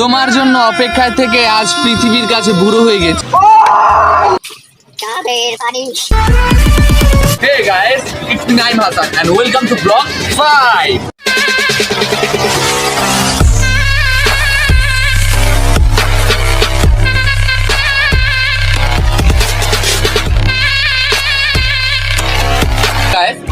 তোমার জন্য অপেক্ষায় থেকে আজ পৃথিবীর কাছে বুড়ো হয়ে গেছে। Hey guys, it's Naim Hassan and welcome to Vlog 5.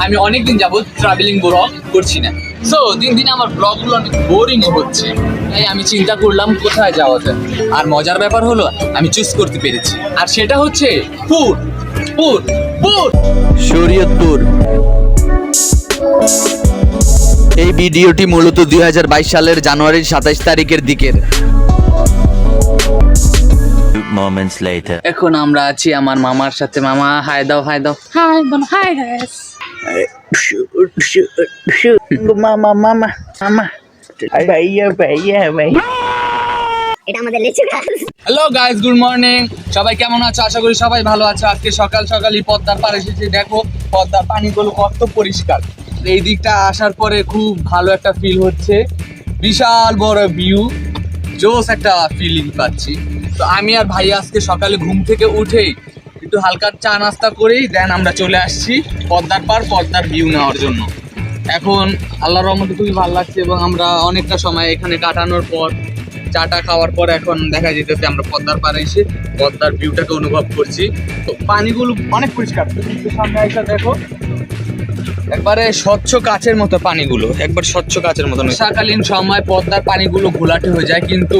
আমি অনেকদিন যাবত ট্রাভেলিং ব্লগ করছি না। সো দিন দিন আমার ব্লগগুলো অনেক বোরিং হচ্ছে। তাই আমি চিন্তা করলাম কোথায় যাওয়া যায়? আর মজার ব্যাপার হলো আমি চুজ করতে পেরেছি। আর সেটা হচ্ছে ফুড ফুড ফুড শরীয়তপুর এই ভিডিওটি মূলত দুই হাজার বাইশ সালের জানুয়ারির সাতাইশ তারিখের দিকের। Moments later. এখন আমরা আছি আমার মামার সাথে। মামা হাই দাও হাই দাও। হাই বলো হাই গাইস মামা মামা মামা। ভাইয়া ভাইয়া ভাই এটা আমাদের লিচু গাছ। হ্যালো গাইস গুড মর্নিং সবাই কেমন আছো? আশা করি সবাই ভালো আছে। আজকে সকাল সকালই পদ্মার পার এসেছি। দেখো পদ্মার পানিগুলো কত পরিষ্কার। এই দিকটা আসার পরে খুব ভালো একটা ফিল হচ্ছে। বিশাল বড় ভিউ জোস একটা ফিলিং পাচ্ছি। তো আমি আর ভাই আজকে সকালে ঘুম থেকে উঠেই একটু হালকা চা নাস্তা করেই দেন, আমরা চলে আসছি পদ্মার পার পদ্মার ভিউ নেওয়ার জন্য। এখন আল্লাহর রহমতে খুবই ভালো লাগছে এবং আমরা অনেকটা সময় এখানে কাটানোর পর, চাটা খাওয়ার পর এখন দেখা যেতেছে আমরা পদ্মার পাড়ে এসে পদ্মার ভিউটাকে অনুভব করছি। তো পানিগুলো অনেক পরিষ্কার। সামনে এসে দেখো একবারে স্বচ্ছ কাচের মতো পানিগুলো একবার স্বচ্ছ কাচের মতো বর্ষাকালীন সময় পদ্মার পানিগুলো ঘোলাটে হয়ে যায় কিন্তু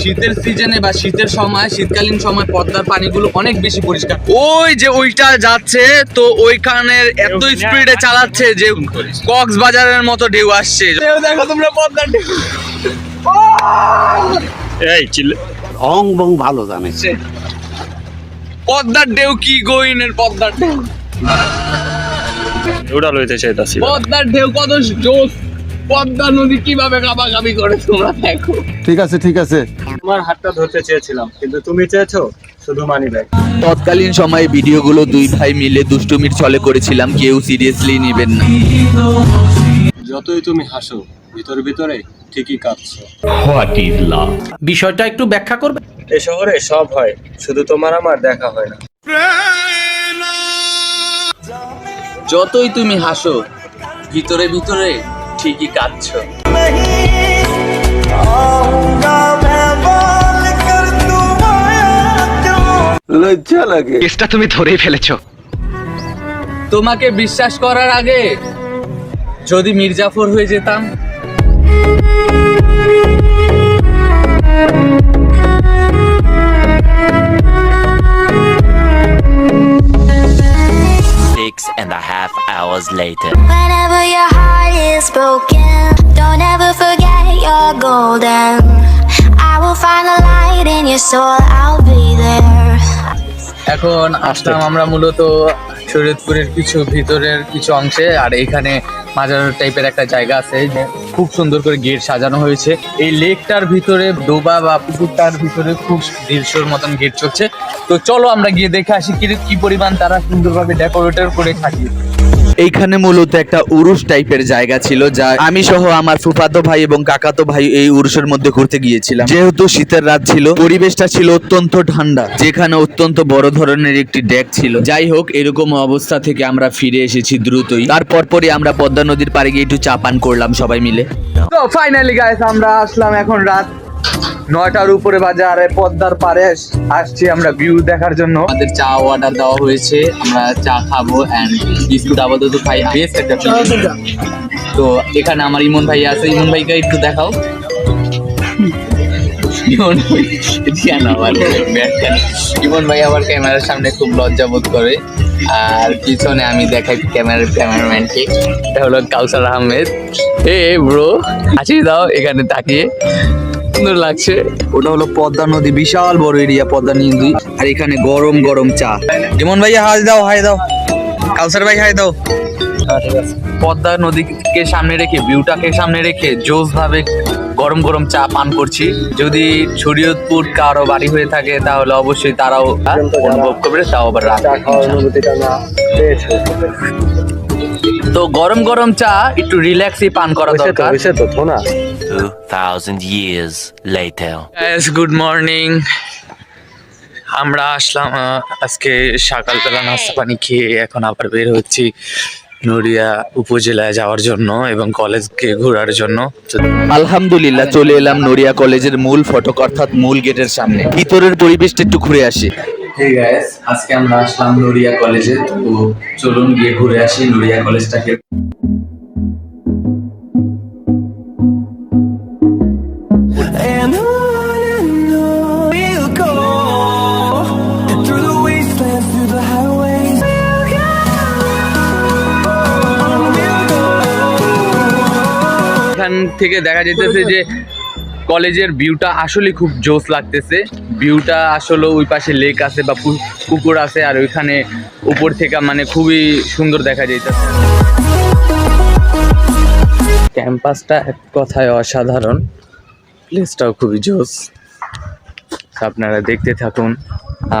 শীতের সিজনে বা শীতের সময় শীতকালীন সময় পদ্মার পানিগুলো অনেক বেশি পরিষ্কার। ওই যে ওইটা যাচ্ছে তো ওইখানের এত স্পিডে চালাচ্ছে যে কক্সবাজারের মতো ঢেউ আসছে। দেখো তোমরা পদ্মার ঢেউ। এই চিল্লে অং বং ভালো জানে। পদ্মার ঢেউ কি গোইনের পদ্মার ঢেউ? ওটা লইতে চাইতাছি। পদ্মার ঢেউ কত জোস পদ্মা নদী কীভাবে কাবাকাবি করে তোমরা দেখো। ঠিক আছে ঠিক আছে। তোমার হাতটা ধরতে চেয়েছিলাম কিন্তু তুমি চেয়েছো শুধু মানি ব্যাগ। তৎকালীন সময়ে ভিডিওগুলো দুই ভাই মিলে দুষ্টুমির ছলে করেছিলাম কেউ সিরিয়াসলি নেবেন না। যতই তুমি হাসো ভিতরে ভিতরে ঠিকই কাঁদছো। বিষয়টা একটু ব্যাখ্যা করবে? এ শহরে সব হয় শুধু তোমার আমার দেখা হয় না। যতই তুমি হাসো ভিতরে ভিতরে ঠিকই কাঁদছো। লজ্জা লাগে। তোমাকে বিশ্বাস করার আগে যদি মির্জাফর হয়ে যেতাম। a half hours later. Whenever your heart is broken, don't ever forget you're golden. I will find a light in your soul, I'll be there. এখন আসলাম আমরা মূলত শরীয়তপুরের কিছু ভিতরের কিছু অংশে, আর এখানে মাজার টাইপের একটা জায়গা আছে খুব সুন্দর করে গেট সাজানো হয়েছে। এই লেকটার ভিতরে, ডোবা বা পুকুরটার ভিতরে খুব দৃশ্যর মতন গেট চলছে। তো চলো আমরা গিয়ে দেখে আসি কি পরিমাণ তারা সুন্দরভাবে ডেকোরেটর করে থাকি এইখানে মূলত একটা উরুস টাইপের জায়গা ছিল যা আমি সহ আমার ফুফাতো ভাই এবং কাকাতো ভাই এই উরুসের মধ্যে ঘুরতে গিয়েছিলাম। যেহেতু শীতের রাত ছিল, পরিবেশটা ছিল অত্যন্ত ঠান্ডা, যেখানে অত্যন্ত বড় ধরনের একটি ডেক ছিল। যাই হোক, এরকম অবস্থা থেকে আমরা ফিরে এসেছি দ্রুতই। তারপর পরই আমরা পদ্মা নদীর পাড়ে গিয়ে একটু চাপান করলাম সবাই মিলে। তো ফাইনালি গাইস আমরা আসলাম এখন রাত নয়টার উপরে বাজারে পদ্মার পারে আস- আসছি আমরা ভিউ দেখার জন্য। আমাদের চা অর্ডার দেওয়া হয়েছে আমরা চা খাব এন্ড বিস্কুট আপাতত খাই। বেস্ট একটা তো এখানে আমার ইমন ভাই আছে ইমন ভাইকে একটু দেখাও। ইমন ভাই আমার ব্যাগটা। ইমন ভাই আবার ক্যামেরার সামনে খুব লজ্জা বোধ করে। আর পিছনে আমি দেখাই ক্যামেরার ক্যামেরাম্যানকে। এটা হলো কাউসার আহমেদ। এ ব্রো হাসি দাও এখানে তাকিয়ে। সুন্দর লাগছে। ওটা হলো পদ্মা নদী বিশাল বড় এরিয়া পদ্মা নদী আর এখানে গরম গরম চা। ইমন ভাইয়া হাই দাও হাই দাও। কালসার ভাই হাই দাও। পদ্মা নদীকে সামনে রেখে ভিউটাকে সামনে রেখে জোস ভাবে গরম গরম চা পান করছি। যদি শরীয়তপুর কারও বাড়ি হয়ে থাকে তাহলে অবশ্যই তারাও অনুভব করবে তাও আবার না তো গরম গরম চা একটু রিল্যাক্সই পান করা দরকার। তো থোনা 2,000 years later. Guys good morning আমরা আসলাম আহ, আজকে সকালবেলা নাস্তা পানি খেয়ে এখন আবার বের হচ্ছি নড়িয়া উপজেলায় যাওয়ার জন্য এবং কলেজকে ঘোরার জন্য। আলহামদুলিল্লাহ চলে এলাম নড়িয়া কলেজের মূল ফটক অর্থাৎ মূল গেটের সামনে। ভিতরের পরিবেশটা একটু ঘুরে আসি। Hey guys, আজকে আমরা আসলাম নড়িয়া কলেজে তো চলুন গিয়ে ঘুরে আসি নড়িয়া কলেজটাকে। এখান থেকে দেখা যেতেছে যে কলেজের ভিউটা আসলে খুব জোস লাগতেছে। ভিউটা আসলে ওই পাশে লেক আছে বা পুকুর আছে আর ওইখানে উপর থেকে মানে খুবই সুন্দর দেখা যাইতেছে। ক্যাম্পাসটা এক কথায় অসাধারণ। প্লেসটাও খুবই জোস। আপনারা দেখতে থাকুন।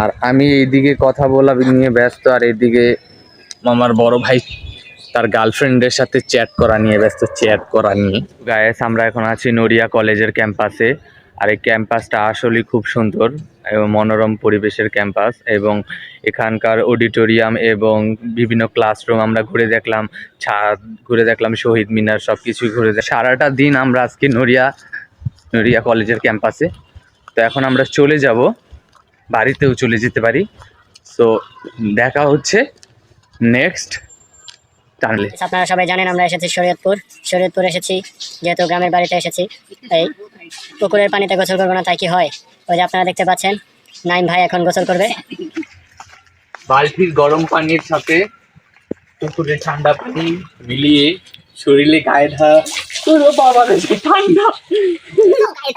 আর আমি এইদিকে কথা বলা নিয়ে ব্যস্ত আর এইদিকে আমার বড় ভাই তার গার্লফ্রেন্ডের সাথে চ্যাট করা নিয়ে, ব্যস্ত চ্যাট করা নিয়ে। গায়েস আমরা এখন আছি নড়িয়া কলেজের ক্যাম্পাসে, আর এই ক্যাম্পাসটা আসলেই খুব সুন্দর এবং মনোরম পরিবেশের ক্যাম্পাস এবং এখানকার অডিটোরিয়াম এবং বিভিন্ন ক্লাসরুম আমরা ঘুরে দেখলাম, ছাদ ঘুরে দেখলাম, শহীদ মিনার সব কিছুই ঘুরে দেখ সারাটা দিন আমরা আজকে নড়িয়া নড়িয়া কলেজের ক্যাম্পাসে। তো এখন আমরা চলে যাব, বাড়িতেও চলে যেতে পারি। সো দেখা হচ্ছে নেক্সট টানলে আপনারা সবাই জানেন আমরা এসেছি শরীয়তপুর। শরীয়তপুর এসেছি যেহেতু গ্রামের বাড়িতে এসেছি। এই পুকুরের পানিতে গোসল করব না তাই কি হয়? ওই যে আপনারা দেখতে পাচ্ছেন নাইম ভাই এখন গোসল করবে। বালতির গরম পানির সাথে পুকুরে ঠান্ডা পানি মিলিয়ে শরীরে গায়ে ঢা পুরো বাবা রে ঠান্ডা।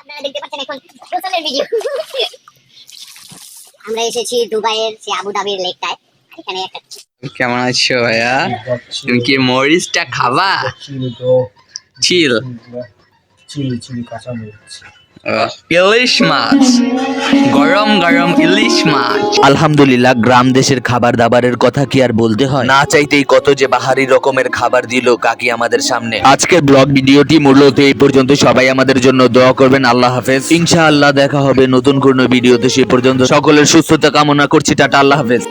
আপনারা দেখতে পাচ্ছেন এখন গোসলের ভিডিও আমরা এসেছি দুবাইয়ের সে আবু ধাবির লেকটায়। এখানে একটা কেমন আছো ভাইয়া? তুমি কি মরিচটা খাবা? চিল। ইলিশ মাছ। গরম গরম ইলিশ মাছ। আলহামদুলিল্লাহ গ্রাম দেশের খাবার দাবারের কথা কি আর বলতে হয়? না চাইতেই কত যে বাহারি রকমের খাবার দিল কাকি আমাদের সামনে। আজকের ব্লগ ভিডিওটি মূলত এই পর্যন্ত। সবাই আমাদের জন্য দোয়া করবেন আল্লাহ হাফেজ। ইনশাআল্লাহ দেখা হবে নতুন কোনো ভিডিওতে সে পর্যন্ত। সকলের সুস্থতা কামনা করছি টাটা আল্লাহ হাফেজ।